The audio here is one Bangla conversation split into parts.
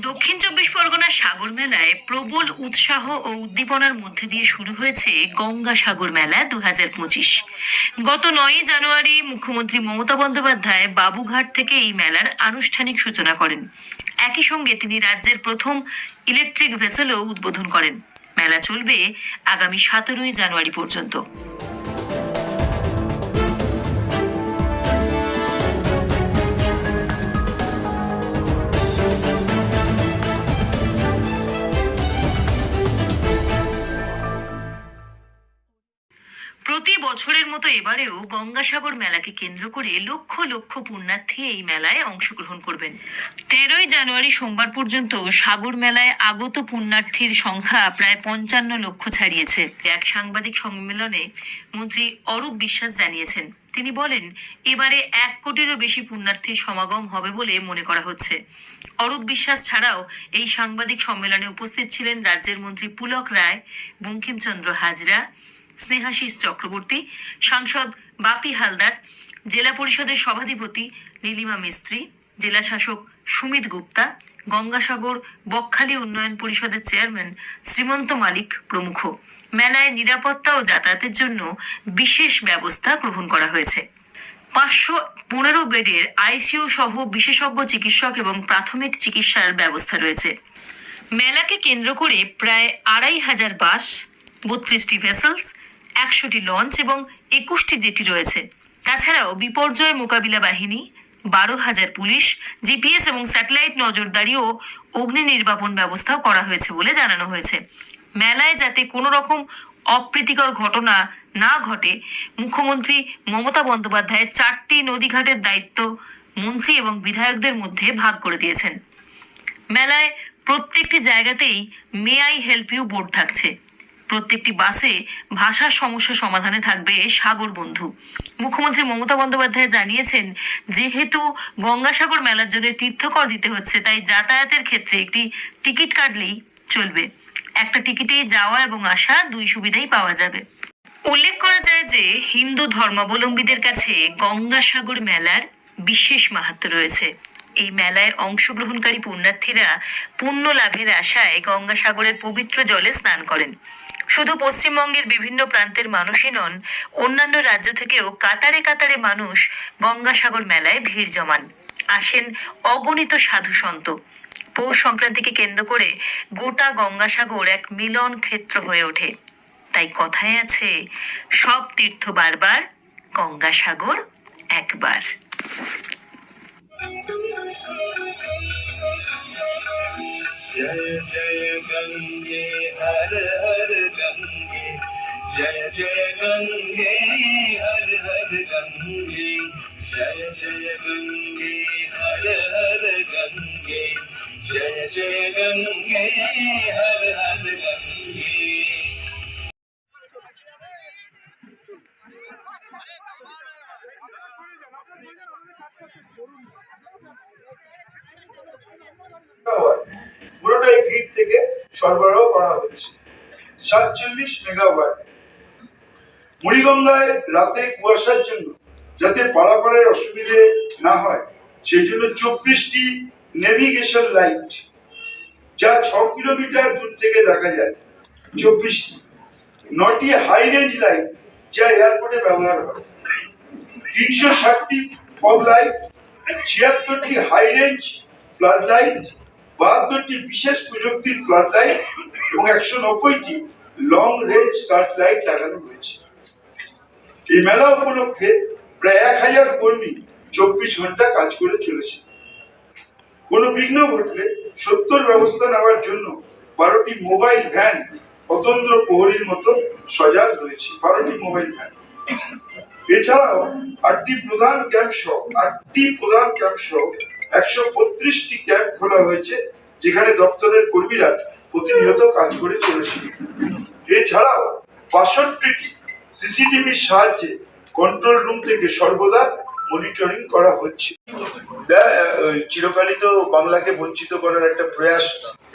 দক্ষিণ চব্বিশ পরগনার সাগর মেলায় প্রবল উৎসাহ ও উদ্দীপনার মধ্যে দিয়ে শুরু হয়েছে গঙ্গা সাগর মেলা দু হাজার পঁচিশ। গত নয়ই জানুয়ারি মুখ্যমন্ত্রী মমতা বন্দ্যোপাধ্যায় বাবুঘাট থেকে এই মেলার আনুষ্ঠানিক সূচনা করেন। একই সঙ্গে তিনি রাজ্যের প্রথম ইলেকট্রিক ভেসেলও উদ্বোধন করেন। মেলা চলবে আগামী সতেরোই জানুয়ারি পর্যন্ত। প্রতি বছরের মতো এবারেও গঙ্গাসাগর মেলাকে কেন্দ্র করে লক্ষ লক্ষ পুণ্যার্থী এই মেলায় অংশগ্রহণ করবেন। তেরোই জানুয়ারি সোমবার পর্যন্ত সাগর মেলায় আগত পুণ্যার্থীর সংখ্যা প্রায় পঞ্চান্ন লক্ষ ছাড়িয়েছে। এক সাংবাদিক সম্মেলনে মন্ত্রী অরূপ বিশ্বাস জানিয়েছেন। তিনি বলেন, এবারে এক কোটিরও বেশি পুণ্যার্থীর সমাগম হবে বলে মনে করা হচ্ছে। অরূপ বিশ্বাস ছাড়াও এই সাংবাদিক সম্মেলনে উপস্থিত ছিলেন রাজ্যের মন্ত্রী পুলক রায়, বঙ্কিমচন্দ্র হাজরা স্নেহাশিস চক্রবর্তী, সাংসদ বাপি হালদার, জেলা পরিষদের সভাধিপতি নীলিমা মিস্ত্রি, জেলা শাসক সুমিত গুপ্তা, গঙ্গাসাগর বকখালি উন্নয়ন পরিষদের চেয়ারম্যান শ্রীমন্ত মালিক প্রমুখ। মেলায় নিরাপত্তা ও যাতায়াতের জন্য বিশেষ ব্যবস্থা গ্রহণ করা হয়েছে। পাঁচশো পনেরো বেডের আইসিইউ সহ বিশেষজ্ঞ চিকিৎসক এবং প্রাথমিক চিকিৎসার ব্যবস্থা রয়েছে। মেলাকে কেন্দ্র করে প্রায় আড়াই হাজার বাস, বত্রিশটি ভেসেলস একশোটি লঞ্চ এবং একুশটি জেটি রয়েছে। তাছাড়াও বিপর্যয় মোকাবিলা বাহিনী, বারো হাজার পুলিশ, জিপিএস এবং স্যাটেলাইট নজরদারি ও অগ্নি নির্বাপন ব্যবস্থাও করা হয়েছে বলে জানানো হয়েছে। মেলায় যাতে কোনো রকম অপ্রীতিকর ঘটনা না ঘটে, মুখ্যমন্ত্রী মমতা বন্দ্যোপাধ্যায় চারটি নদীঘাটের দায়িত্ব মন্ত্রী এবং বিধায়কদের মধ্যে ভাগ করে দিয়েছেন। মেলায় প্রত্যেকটি জায়গাতেই may I help you board থাকছে। প্রত্যেকটি বাসে ভাষার সমস্যা সমাধানে থাকবে সাগর বন্ধু। মুখ্যমন্ত্রী মমতা বন্দ্যোপাধ্যায় জানিয়েছেন, যেহেতু গঙ্গাসাগর মেলার জন্য তীর্থকর দিতে হচ্ছে, তাই যাতায়াতের ক্ষেত্রে একটি টিকিট কাটলেই চলবে। একটা টিকিটেই যাওয়া এবং আসা দুই সুবিধাই পাওয়া যাবে। উল্লেখ করা যায় যে, হিন্দু ধর্মাবলম্বীদের কাছে গঙ্গাসাগর মেলার বিশেষ মাহাত্ম্য রয়েছে। এই মেলায় অংশগ্রহণকারী পুণ্যার্থীরা পুণ্য লাভের আশায় গঙ্গাসাগরের পবিত্র জলে স্নান করেন। শুধু পশ্চিমবঙ্গের বিভিন্ন প্রান্তের মানুষই নন, অন্যান্য রাজ্য থেকেও কাতারে কাতারে মানুষ গঙ্গাসাগর মেলায় ভিড় জমান। আসেন অগণিত সাধু সন্ত। পৌষ সংক্রান্তিকে কেন্দ্র করে গোটা গঙ্গাসাগর এক মিলন ক্ষেত্র হয়ে ওঠে। তাই কথায় আছে, সব তীর্থ বারবার গঙ্গাসাগর একবার। जय जय गंगे हर हर गंगे जय जय गंगे हर हर गंगे जय जय गंगे हर हर गंगे जय जय गंगे हर সরবরাহ করা হচ্ছে সাতচল্লিশ মেগাওয়াট। মুড়িগঙ্গায় রাতে কুয়াশার জন্য যাতে পারাপারের অসুবিধে না হয়, সেই জন্য চব্বিশটি নেভিগেশন লাইট যা ছ কিলোমিটার দূর থেকে দেখা যায়। চব্বিশটি। নটি হাই রেঞ্জ লাইট যা এয়ারপোর্টে ব্যবহার হয়। তিনশো ষাটটি ফগ লাইট, ছিয়াত্তরটি হাই রেঞ্জ ফ্লাড লাইট বাহাত্তরটি বিশেষ প্রযুক্তির ফ্লাড লাইট এবং একশো নব্বইটি লং রেঞ্জ সার্চ লাইট লাগানো হয়েছে। এই মেলা উপলক্ষে প্রায় এক হাজার কর্মী চব্বিশ ঘণ্টা কাজ করে চলেছে। কোনো বিঘ্ন ঘটলে সত্তর ব্যবস্থা নেওয়ার জন্য বারোটি মোবাইল ভ্যান অতন্ত্র প্রহরীর মতো সজাগ রয়েছে, বারোটি মোবাইল ভ্যান এছাড়াও আটটি প্রধান ক্যাম্প সহ, আটটি প্রধান ক্যাম্প সহ একশো বত্রিশটি ক্যাম্প খোলা হয়েছে, যেখানে দপ্তরের কর্মীরা প্রতিনিয়ত কাজ করে এছাড়াও বাষট্টিটি সিসিটিভির সাহায্যে কন্ট্রোল রুম থেকে সর্বদা মনিটরিং করা হচ্ছে। চিরকালই তো বাংলাকে বঞ্চিত করার একটা প্রয়াস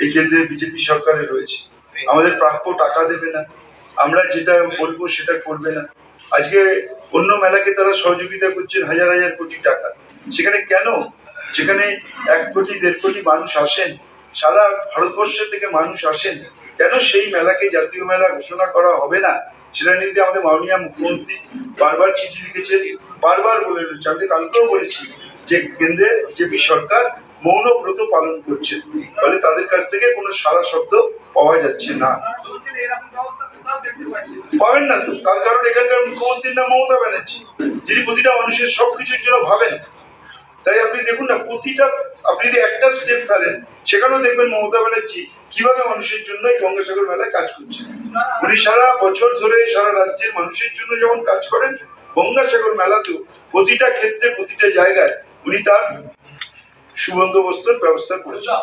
এই কেন্দ্রের বিজেপি সরকারের রয়েছে। আমাদের প্রাপ্য টাকা দেবে না। আমরা যেটা বলব সেটা করবে না। আজকে অন্য মেলাকে তারা সহযোগিতা করছেন হাজার হাজার কোটি টাকা। সেখানে কেন যেখানে এক কোটি, দেড় কোটি মানুষ আসেন, সারা ভারতবর্ষ থেকে মানুষ আসেন, কেন সেই মেলাকে জাতীয় মেলা ঘোষণা করা হবে না? সেটা নিয়ে আমাদের মাননীয় মুখ্যমন্ত্রী বারবার চিঠি লিখেছেন, বারবার বলে রয়েছে আমি কালকেও বলেছি যে কেন্দ্রের বিজেপি সরকার মৌনব্রত পালন করছে, ফলে তাদের কাছ থেকে কোনো সারা শব্দ পাওয়া যাচ্ছে না। পাবেন না তো? তার কারণ এখানকার মুখ্যমন্ত্রীর নাম মমতা ব্যানার্জি, যিনি প্রতিটা মানুষের সবকিছুর জন্য ভাবেন। তাই আপনি দেখুন না, প্রতিটা, আপনি যদি একটা স্টেপ ফেলেন, সেখানেও দেখবেন মমতা ব্যানার্জি কীভাবে মানুষের জন্য এই গঙ্গাসাগর মেলায় কাজ করছে। উনি সারা বছর ধরে সারা রাজ্যের মানুষের জন্য যেমন কাজ করেন, গঙ্গাসাগর মেলাতেও প্রতিটা ক্ষেত্রে, প্রতিটা জায়গায় উনি তার সুবন্দোবস্তর ব্যবস্থা করেছেন।